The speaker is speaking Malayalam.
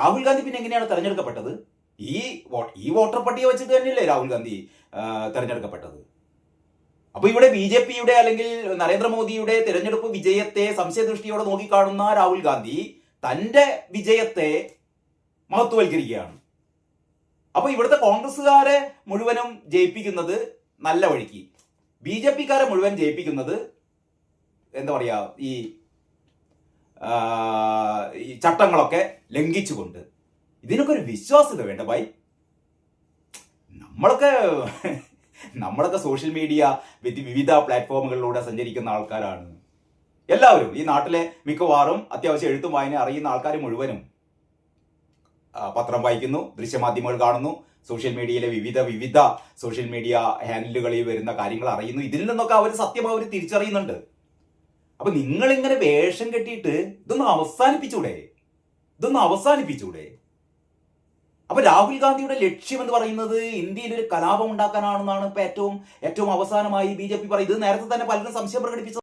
രാഹുൽ ഗാന്ധി പിന്നെ എങ്ങനെയാണ് തെരഞ്ഞെടുക്കപ്പെട്ടത്? ഈ ഈ വോട്ടർ പട്ടിക വെച്ചിട്ട് തന്നെയല്ലേ രാഹുൽ ഗാന്ധി തെരഞ്ഞെടുക്കപ്പെട്ടത്? അപ്പൊ ഇവിടെ ബി ജെ പിയുടെ അല്ലെങ്കിൽ നരേന്ദ്രമോദിയുടെ തെരഞ്ഞെടുപ്പ് വിജയത്തെ സംശയദൃഷ്ടിയോടെ നോക്കിക്കാണുന്ന രാഹുൽ ഗാന്ധി തന്റെ വിജയത്തെ മഹത്വവൽക്കരിക്കുകയാണ്. അപ്പൊ ഇവിടുത്തെ കോൺഗ്രസ്സുകാരെ മുഴുവനും ജയിപ്പിക്കുന്നത് നല്ല വഴിക്ക്. ബി ജെ പിക്കാരെ മുഴുവൻ ജയിപ്പിക്കുന്നത് എന്താ പറയാ ഈ ആ, ഈ ചട്ടങ്ങളൊക്കെ ലംഘിച്ചുകൊണ്ട് ഇതിനൊക്കെ ഒരു വിശ്വാസ്യത വേണ്ട ഭായി. നമ്മളൊക്കെ നമ്മളൊക്കെ സോഷ്യൽ മീഡിയ വിവിധ പ്ലാറ്റ്ഫോമുകളിലൂടെ സഞ്ചരിക്കുന്ന ആൾക്കാരാണ്. എല്ലാവരും ഈ നാട്ടിലെ മിക്കവാറും അത്യാവശ്യം എഴുത്തും വായന അറിയുന്ന ആൾക്കാർ മുഴുവനും പത്രം വായിക്കുന്നു ദൃശ്യമാധ്യമങ്ങൾ കാണുന്നു സോഷ്യൽ മീഡിയയിലെ വിവിധ വിവിധ സോഷ്യൽ മീഡിയ ഹാൻഡിലുകളിൽ വരുന്ന കാര്യങ്ങൾ അറിയുന്നു. ഇതിൽ നിന്നൊക്കെ അവർ സത്യം അവർ തിരിച്ചറിയുന്നുണ്ട്. അപ്പൊ നിങ്ങൾ ഇങ്ങനെ വേഷം കെട്ടിയിട്ട് ഇതൊന്ന് അവസാനിപ്പിച്ചൂടെ? ഇതൊന്ന് അവസാനിപ്പിച്ചൂടെ? അപ്പൊ രാഹുൽ ഗാന്ധിയുടെ ലക്ഷ്യം എന്ന് പറയുന്നത് ഇന്ത്യയിൽ ഒരു കലാപം ഉണ്ടാക്കാനാണെന്നാണ് ഇപ്പൊ ഏറ്റവും ഏറ്റവും അവസാനമായി ബി ജെ പി പറയുന്നത്. നേരത്തെ തന്നെ പലരും സംശയം പ്രകടിപ്പിച്ചത്